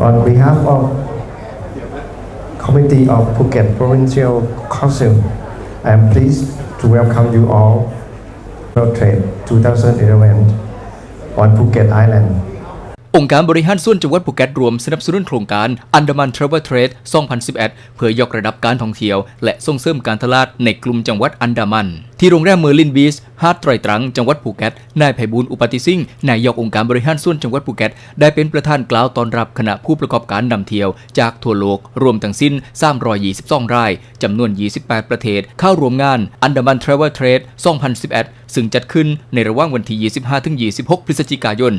on behalf of Committee of Phuket Provincial Council, I am pleased to welcome you all World Trade 2011 on Phuket Island. องค์การบริหารส่วนจังหวัดภูเก็ตรวมสนับสนุนโครงการอันดามันทราเวลเทรด 2011 เพื่อยกระดับการท่องเที่ยว และส่งเสริมการตลาดในกลุ่มจังหวัดอันดามันที่โรงแรมเมอร์ลินบีชหาดไตรตรัง จังหวัดภูเก็ต นายไพบูลอุปติสิงห์นายกองค์การบริหารส่วนจังหวัดภูเก็ต ได้เป็นประธานกล่าวต้อนรับคณะผู้ประกอบการนำเที่ยว จากทั่วโลก รวมทั้งสิ้น 322 ราย จำนวน 28 ประเทศ เข้าร่วมงาน Andaman Travel Trade 2011 ซึ่งจัดขึ้นในระหว่างวันที่ 25-26 พฤศจิกายน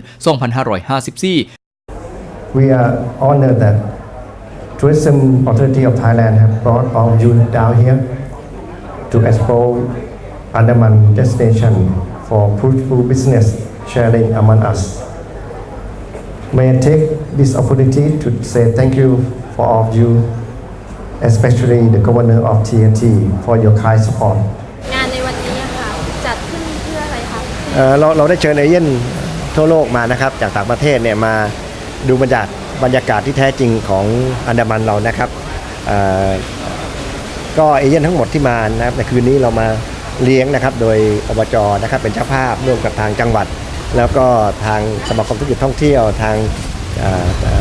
2554 We are honored that Tourism Authority of Thailand have brought all you down here to explore Andaman destination for fruitful business sharing among us. May I take this opportunity to say thank you for all of you, especially the Governor of TNT for your kind support. งานในวันนี้อะค่ะจัดขึ้นเพื่ออะไรคะเอ่อเราเราได้เชิญเอเย่นทั่วโลกมานะครับจากต่างประเทศเนี่ยมาดูบรรยากาศบรรยากาศที่แท้จริงของอันดามันเรานะครับเอ่อก็เอเย่นทั้งหมดที่มานะครับในคืนนี้เรามา เลี้ยงนะครับ โดยอบจนะครับเป็นเจ้าภาพร่วมกับทางจังหวัด แล้วก็ทางสมาคมธุรกิจท่องเที่ยวทาง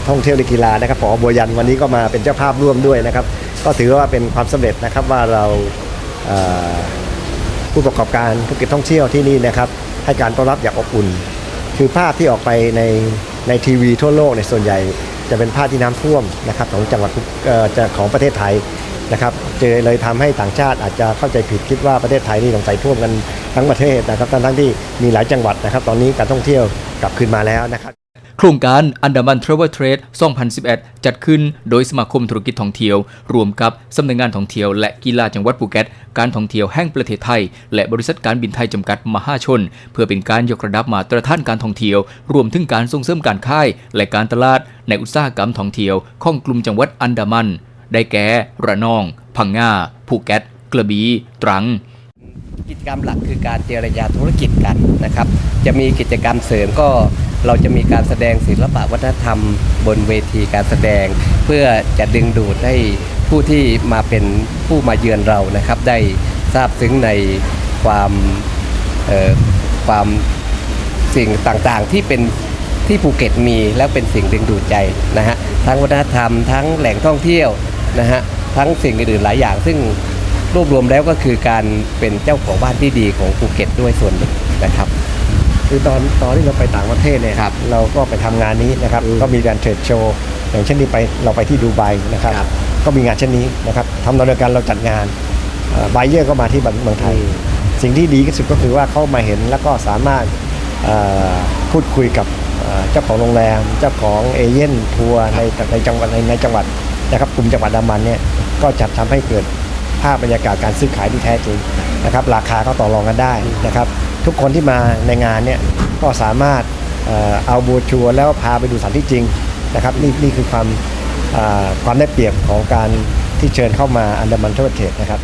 ท่องเที่ยวและกีฬานะครับผอบัวยันวันนี้ก็มาเป็นเจ้าภาพร่วมด้วยนะครับ ก็ถือว่าเป็นความสำเร็จนะครับว่าเราผู้ประกอบการธุรกิจท่องเที่ยวที่นี่นะครับ ให้การต้อนรับอย่างอบอุ่น คือภาพที่ออกไปในในทีวีทั่วโลกในส่วนใหญ่จะเป็นภาพที่น้ำท่วมนะครับของจังหวัดจะของประเทศไทย นะครับเจอเลยทำให้ต่างชาติอาจจะเข้าใจผิดคิดว่าประเทศไทยนี่สงสัยท่วมกันทั้งประเทศนะครับทั้งที่มีหลายจังหวัดนะครับ ตอนนี้การท่องเที่ยวกลับคืนมาแล้วนะครับโครงการ Andaman Travel Trade 2011 จัดขึ้นโดยสมาคมธุรกิจท่องเที่ยว รวมกับสำนักงานท่องเที่ยวและกีฬาจังหวัดภูเก็ต การท่องเที่ยวแห่งประเทศไทย และบริษัทการบินไทยจำกัดมหาชน เพื่อเป็นการยกระดับมาตรฐานการท่องเที่ยว รวมถึงการส่งเสริมการค้าและการตลาด ในอุตสาหกรรมท่องเที่ยวของกลุ่มจังหวัดอันดามัน ได้แก่ระนอง พังงาภูเก็ต กระบี่ตรัง กิจกรรมหลักคือการเจรจาธุรกิจกันนะครับ จะมีกิจกรรมเสริมก็เราจะมีการแสดงศิลปะวัฒนธรรม บนเวทีการแสดง เพื่อจะดึงดูดให้ผู้ที่มาเป็นผู้มาเยือนเรานะครับ ได้ทราบซึ้งในความเอ่อความสิ่งต่างๆที่เป็นที่ภูเก็ตมีแล้วเป็นสิ่งดึงดูดใจนะฮะทั้งวัฒนธรรมทั้งแหล่งท่องเที่ยว นะฮะทั้งสิ่งอื่นๆหลายอย่าง ซึ่งรวบรวมแล้วก็คือการเป็นเจ้าของบ้านที่ดีของภูเก็ตด้วยส่วนหนึ่งนะครับ คือตอนตอนที่เราไปต่างประเทศเนี่ยครับเราก็ไปทำงานนี้นะครับอืมก็มีการเทรดโชว์อย่างเช่นที่ไปเราไปที่ดูไบนะครับ ครับ ก็มีงานเช่นนี้นะครับทำนองเดียวกันเราจัดงานบายเยอร์ก็มาที่เมืองไทย สิ่งที่ดีที่สุดก็คือว่าเขามาเห็นแล้วก็สามารถเอ่อพูดคุยกับเอ่อเจ้าของโรงแรม เจ้าของเอเย่นทัวร์ในในจังหวัดในในจังหวัด นะครับกลุ่มจังหวัดดามันเนี่ยก็จัดทำให้เกิดภาพบรรยากาศการซื้อขายที่แท้จริงนะครับราคาก็ต่อรองกันได้นะครับ ทุกคนที่มาในงานเนี่ยก็สามารถเอาบูชัวแล้วพาไปดูสถานที่จริงนะครับนี่นี่คือความความได้เปรียบของการที่เชิญเข้ามาอันดามันทวเทศนะครับ